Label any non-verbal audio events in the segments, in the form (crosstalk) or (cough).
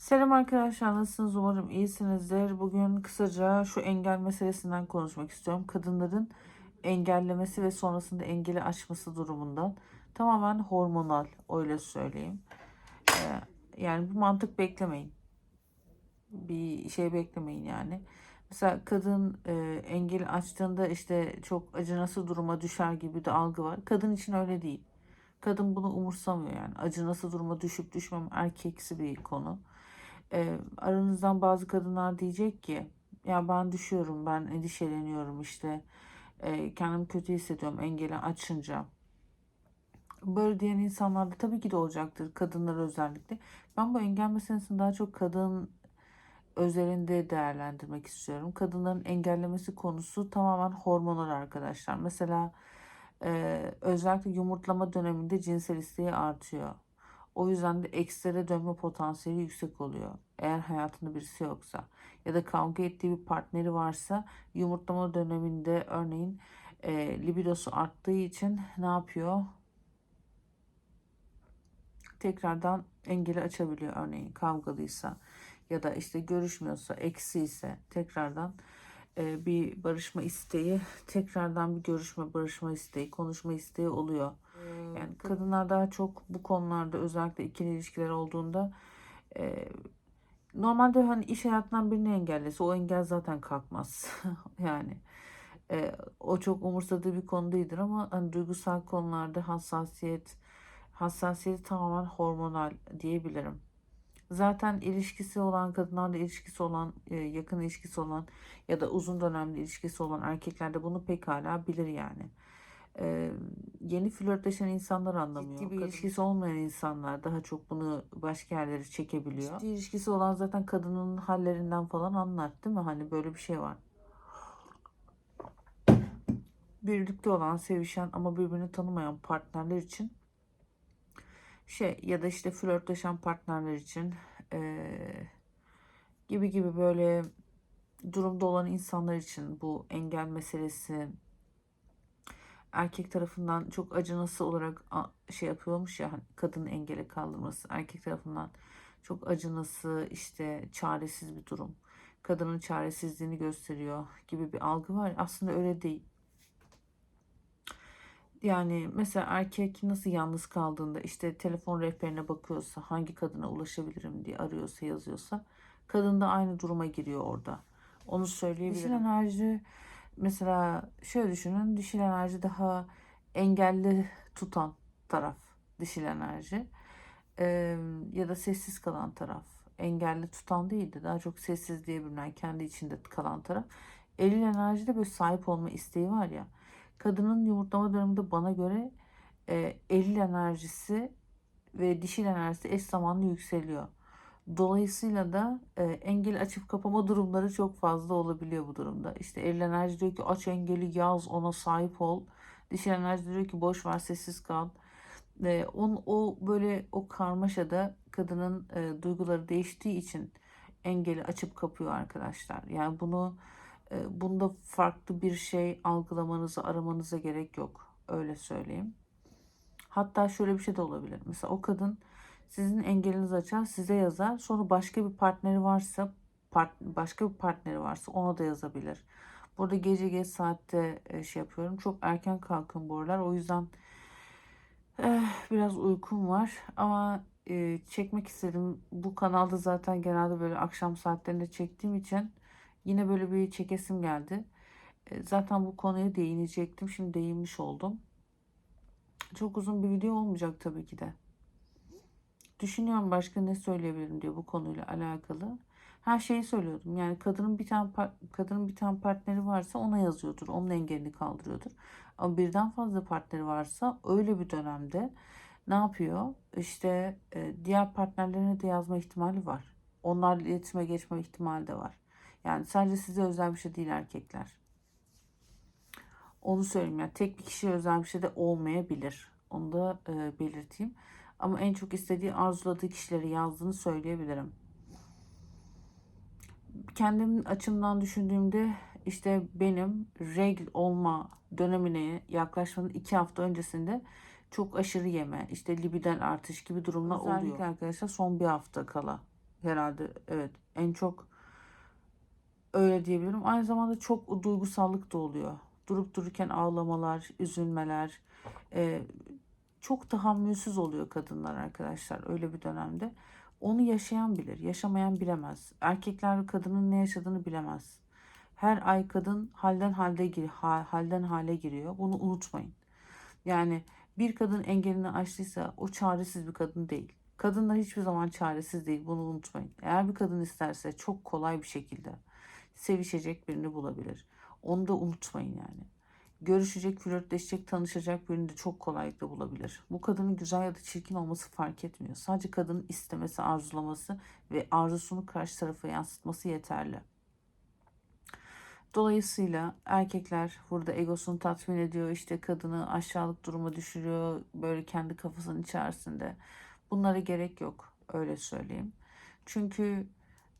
Selam arkadaşlar nasılsınız umarım iyisinizdir. Bugün kısaca şu engel meselesinden konuşmak istiyorum. Kadınların engellemesi ve sonrasında engeli aşması durumundan tamamen hormonal öyle söyleyeyim. Ee, yani bu mantık beklemeyin. Bir şey beklemeyin yani. Mesela kadın e, engeli açtığında işte çok acınası duruma düşer gibi de algı var. Kadın için öyle değil. Kadın bunu umursamıyor yani. Acınası duruma düşüp düşmem erkeksi bir konu. E, aranızdan bazı kadınlar diyecek ki ya ben düşüyorum, ben endişeleniyorum işte. E, kendimi kötü hissediyorum engeli açınca. Böyle diyen insanlar da tabii ki de olacaktır. Kadınlar özellikle. Ben bu engel meselesini daha çok kadın özelinde değerlendirmek istiyorum. Kadınların engellemesi konusu tamamen hormonal arkadaşlar. Mesela e, özellikle yumurtlama döneminde cinsel isteği artıyor. O yüzden de ekstrere dönme potansiyeli yüksek oluyor. Eğer hayatında birisi yoksa ya da kavga ettiği bir partneri varsa yumurtlama döneminde örneğin e, libidosu arttığı için ne yapıyor? Tekrardan engeli açabiliyor örneğin kavgalıysa ya da işte görüşmüyorsa eksi ise tekrardan e, bir barışma isteği tekrardan bir görüşme barışma isteği konuşma isteği oluyor. Yani kadınlar daha çok bu konularda özellikle ikili ilişkiler olduğunda e, normalde hani iş hayatından birini engellese o engel zaten kalkmaz. (laughs) yani e, o çok umursadığı bir konu değildir ama hani duygusal konularda hassasiyet hassasiyeti tamamen hormonal diyebilirim. Zaten ilişkisi olan kadınlarla ilişkisi olan, e, yakın ilişkisi olan ya da uzun dönemli ilişkisi olan erkeklerde bunu pekala bilir yani. Ee, yeni flörtleşen insanlar anlamıyor. Ciddi bir ilişkisi olmayan insanlar daha çok bunu başka yerlere çekebiliyor. Ciddi ilişkisi olan zaten kadının hallerinden falan anlar değil mi? Hani böyle bir şey var. Birlikte olan, sevişen ama birbirini tanımayan partnerler için şey ya da işte flörtleşen partnerler için eee, gibi gibi böyle durumda olan insanlar için bu engel meselesi erkek tarafından çok acınası olarak şey yapıyormuş ya hani kadın engele kaldırması erkek tarafından çok acınası işte çaresiz bir durum kadının çaresizliğini gösteriyor gibi bir algı var aslında öyle değil yani mesela erkek nasıl yalnız kaldığında işte telefon rehberine bakıyorsa hangi kadına ulaşabilirim diye arıyorsa yazıyorsa kadın da aynı duruma giriyor orada. Onu söyleyebilirim. Dişil enerji mesela şöyle düşünün dişil enerji daha engelli tutan taraf dişil enerji Ee, ya da sessiz kalan taraf engelli tutan değil de daha çok sessiz diye bilinen kendi içinde kalan taraf. Eril enerjide böyle sahip olma isteği var ya kadının yumurtlama döneminde bana göre e, eril enerjisi ve dişil enerjisi eş zamanlı yükseliyor. Dolayısıyla da e, engel açıp kapama durumları çok fazla olabiliyor bu durumda. İşte eril enerji diyor ki aç engeli yaz ona sahip ol. Dişil enerji diyor ki boş ver sessiz kal. E, on, o böyle o karmaşada kadının e, duyguları değiştiği için engeli açıp kapıyor arkadaşlar. Yani bunu e, bunda farklı bir şey algılamanıza, aramanıza gerek yok. Öyle söyleyeyim. Hatta şöyle bir şey de olabilir. Mesela o kadın sizin engelinizi açar, size yazar. Sonra başka bir partneri varsa, part, başka bir partneri varsa ona da yazabilir. Burada gece geç saatte e, şey yapıyorum. Çok erken kalkın bu aralar. O yüzden eh, biraz uykum var. Ama e, çekmek istedim. Bu kanalda zaten genelde böyle akşam saatlerinde çektiğim için Yine böyle bir çekesim geldi. E, Zaten bu konuya değinecektim. Şimdi değinmiş oldum. Çok uzun bir video olmayacak tabii ki de. Düşünüyorum başka ne söyleyebilirim diye bu konuyla alakalı. Her şeyi söylüyordum. Yani kadının bir tane kadının bir tane partneri varsa ona yazıyordur. Onun engelini kaldırıyordur. Ama birden fazla partneri varsa öyle bir dönemde ne yapıyor? İşte e, diğer partnerlerine de yazma ihtimali var. Onlarla iletişime geçme ihtimali de var. Yani sadece size özel bir şey değil erkekler. Onu söyleyeyim yani tek bir kişiye özel bir şey de olmayabilir. Onu da e, belirteyim. Ama en çok istediği arzuladığı kişileri yazdığını söyleyebilirim. Kendim açımdan düşündüğümde işte benim regl olma dönemine yaklaşmanın iki hafta öncesinde çok aşırı yeme, işte libidal artış gibi durumlar oluyor. Özellikle arkadaşlar son bir hafta kala herhalde. Evet en çok öyle diyebilirim. Aynı zamanda çok duygusallık da oluyor. Durup dururken ağlamalar, üzülmeler, e, çok tahammülsüz oluyor kadınlar arkadaşlar öyle bir dönemde. Onu yaşayan bilir, yaşamayan bilemez. Erkekler kadının ne yaşadığını bilemez. Her ay kadın halden halde gir, halden hale giriyor. Bunu unutmayın. Yani bir kadın engelini aştıysa o çaresiz bir kadın değil. Kadınlar hiçbir zaman çaresiz değil. Bunu unutmayın. Eğer bir kadın isterse çok kolay bir şekilde sevişecek birini bulabilir. Onu da unutmayın yani. Görüşecek, flörtleşecek, tanışacak birini de çok kolaylıkla bulabilir. Bu kadının güzel ya da çirkin olması fark etmiyor. Sadece kadının istemesi, arzulaması ve arzusunu karşı tarafa yansıtması yeterli. Dolayısıyla erkekler burada egosunu tatmin ediyor, işte kadını aşağılık duruma düşürüyor, böyle kendi kafasının içerisinde. Bunlara gerek yok, öyle söyleyeyim. Çünkü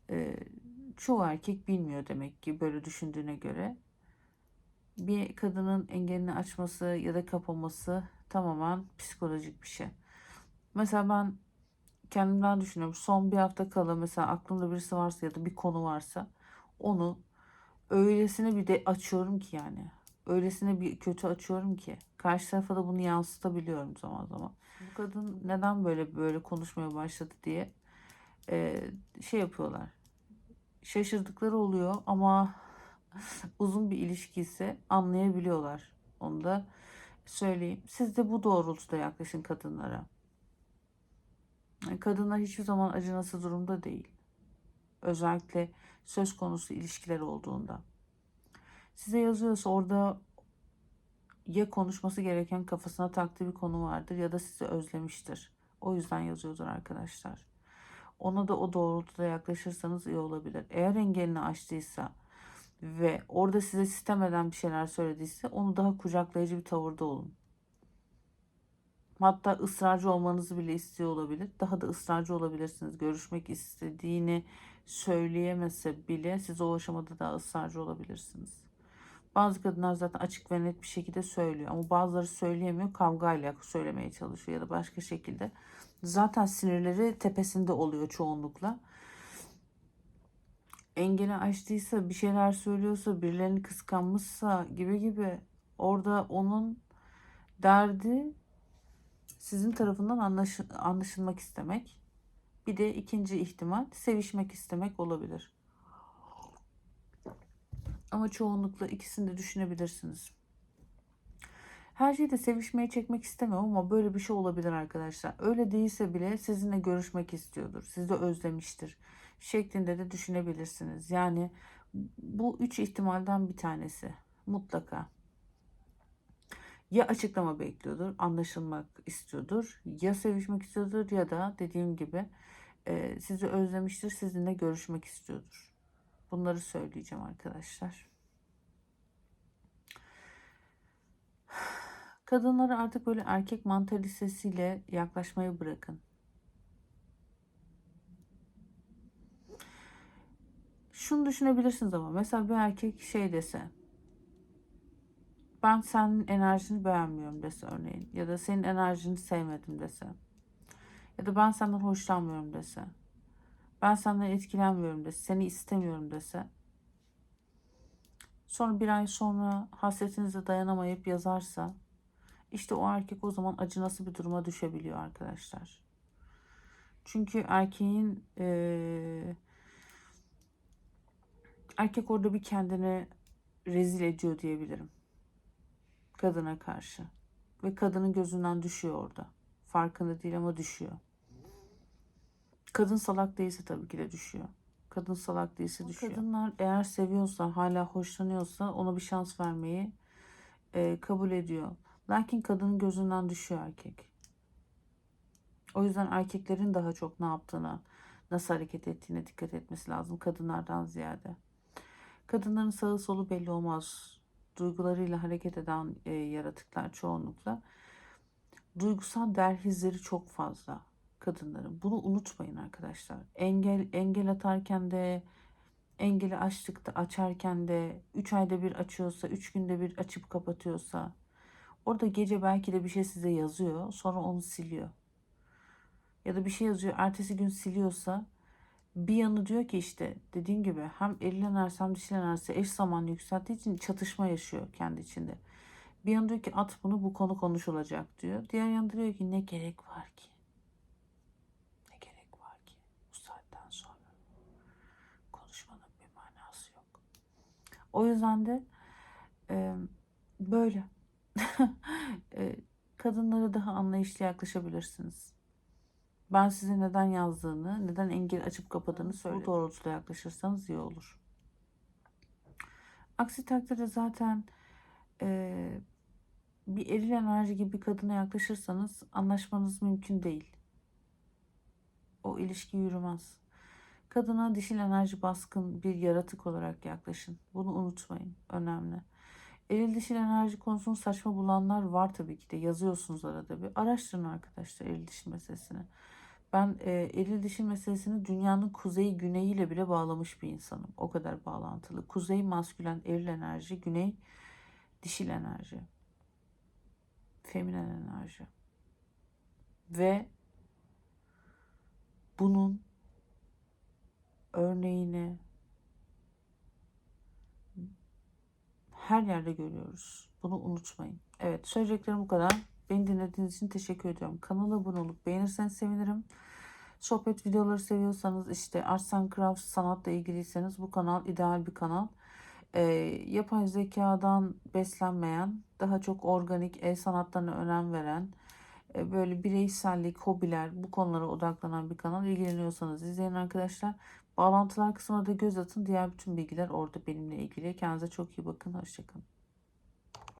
e, çoğu erkek bilmiyor demek ki böyle düşündüğüne göre. Bir kadının engelini açması ya da kapaması tamamen psikolojik bir şey. Mesela ben kendimden düşünüyorum. Son bir hafta kala mesela aklımda birisi varsa ya da bir konu varsa onu öylesine bir de açıyorum ki yani. Öylesine bir kötü açıyorum ki. Karşı tarafa da bunu yansıtabiliyorum zaman zaman. Bu kadın neden böyle böyle konuşmaya başladı diye e, şey yapıyorlar. Şaşırdıkları oluyor ama uzun bir ilişki anlayabiliyorlar. Onu da söyleyeyim. Siz de bu doğrultuda yaklaşın kadınlara. Kadınlar hiçbir zaman acınası durumda değil. Özellikle söz konusu ilişkiler olduğunda. Size yazıyorsa orada ya konuşması gereken kafasına taktığı bir konu vardır ya da sizi özlemiştir. O yüzden yazıyordur arkadaşlar. Ona da o doğrultuda yaklaşırsanız iyi olabilir. Eğer engelini aştıysa ve orada size sistem eden bir şeyler söylediyse onu daha kucaklayıcı bir tavırda olun. Hatta ısrarcı olmanızı bile istiyor olabilir. Daha da ısrarcı olabilirsiniz. Görüşmek istediğini söyleyemese bile siz o aşamada daha ısrarcı olabilirsiniz. Bazı kadınlar zaten açık ve net bir şekilde söylüyor ama bazıları söyleyemiyor kavgayla söylemeye çalışıyor ya da başka şekilde. Zaten sinirleri tepesinde oluyor çoğunlukla. Engeli açtıysa bir şeyler söylüyorsa birilerini kıskanmışsa gibi gibi orada onun derdi sizin tarafından anlaşıl anlaşılmak istemek. Bir de ikinci ihtimal sevişmek istemek olabilir. Ama çoğunlukla ikisini de düşünebilirsiniz. Her şeyde sevişmeye çekmek istemiyorum ama böyle bir şey olabilir arkadaşlar. Öyle değilse bile sizinle görüşmek istiyordur. Sizi özlemiştir. Şeklinde de düşünebilirsiniz. Yani bu üç ihtimalden bir tanesi. Mutlaka. Ya açıklama bekliyordur, anlaşılmak istiyordur, ya sevişmek istiyordur ya da dediğim gibi e, sizi özlemiştir, sizinle görüşmek istiyordur. Bunları söyleyeceğim arkadaşlar. Kadınlara artık böyle erkek mantalitesiyle yaklaşmayı bırakın. Şunu düşünebilirsiniz ama mesela bir erkek şey dese ben senin enerjini beğenmiyorum dese örneğin ya da senin enerjini sevmedim dese ya da ben senden hoşlanmıyorum dese ben senden etkilenmiyorum dese seni istemiyorum dese sonra bir ay sonra hasretinize dayanamayıp yazarsa işte o erkek o zaman acınası bir duruma düşebiliyor arkadaşlar. Çünkü erkeğin e, erkek orada bir kendini rezil ediyor diyebilirim. Kadına karşı. Ve kadının gözünden düşüyor orada. Farkında değil ama düşüyor. Kadın salak değilse tabii ki de düşüyor. Kadın salak değilse düşüyor. Kadınlar eğer seviyorsa, hala hoşlanıyorsa ona bir şans vermeyi e, kabul ediyor. Lakin kadının gözünden düşüyor erkek. O yüzden erkeklerin daha çok ne yaptığına, nasıl hareket ettiğine dikkat etmesi lazım kadınlardan ziyade. Kadınların sağı solu belli olmaz. Duygularıyla hareket eden e, yaratıklar çoğunlukla. Duygusal derhizleri çok fazla kadınların. Bunu unutmayın arkadaşlar. Engel engel atarken de engeli açtıkta açarken de 3 ayda bir açıyorsa, 3 günde bir açıp kapatıyorsa Orada gece belki de bir şey size yazıyor. Sonra onu siliyor. Ya da bir şey yazıyor. Ertesi gün siliyorsa bir yanı diyor ki işte dediğim gibi hem eril enerjisi hem dişil enerjisi eş zamanlı yükselttiği için çatışma yaşıyor kendi içinde. Bir yanı diyor ki at bunu bu konu konuşulacak diyor. Diğer yanda diyor ki ne gerek var ki? Ne gerek var ki? Bu saatten sonra konuşmanın bir manası yok. O yüzden de e, böyle (laughs) e, kadınlara daha anlayışlı yaklaşabilirsiniz. Ben size neden yazdığını, neden engel açıp kapadığını söyledim. Bu doğrultuda yaklaşırsanız iyi olur. Aksi takdirde zaten e, bir eril enerji gibi bir kadına yaklaşırsanız anlaşmanız mümkün değil. O ilişki yürümez. Kadına dişil enerji baskın bir yaratık olarak yaklaşın. Bunu unutmayın. Önemli. Eril dişil enerji konusunu saçma bulanlar var tabii ki de. Yazıyorsunuz arada bir. Araştırın arkadaşlar eril dişil meselesini. Ben e, eril dişil meselesini dünyanın kuzeyi güneyiyle bile bağlamış bir insanım. O kadar bağlantılı. Kuzey maskülen eril enerji, güney dişil enerji. Feminen enerji. Ve bunun örneğini her yerde görüyoruz. Bunu unutmayın. Evet söyleyeceklerim bu kadar. Beni dinlediğiniz için teşekkür ediyorum. Kanala abone olup beğenirseniz sevinirim. Sohbet videoları seviyorsanız işte Arts Crafts sanatla ilgiliyseniz bu kanal ideal bir kanal. Ee, yapay zekadan beslenmeyen, daha çok organik el sanatlarına önem veren, e, böyle bireysellik, hobiler bu konulara odaklanan bir kanal. İlgileniyorsanız izleyin arkadaşlar. Bağlantılar kısmına da göz atın. Diğer bütün bilgiler orada benimle ilgili. Kendinize çok iyi bakın. Hoşçakalın.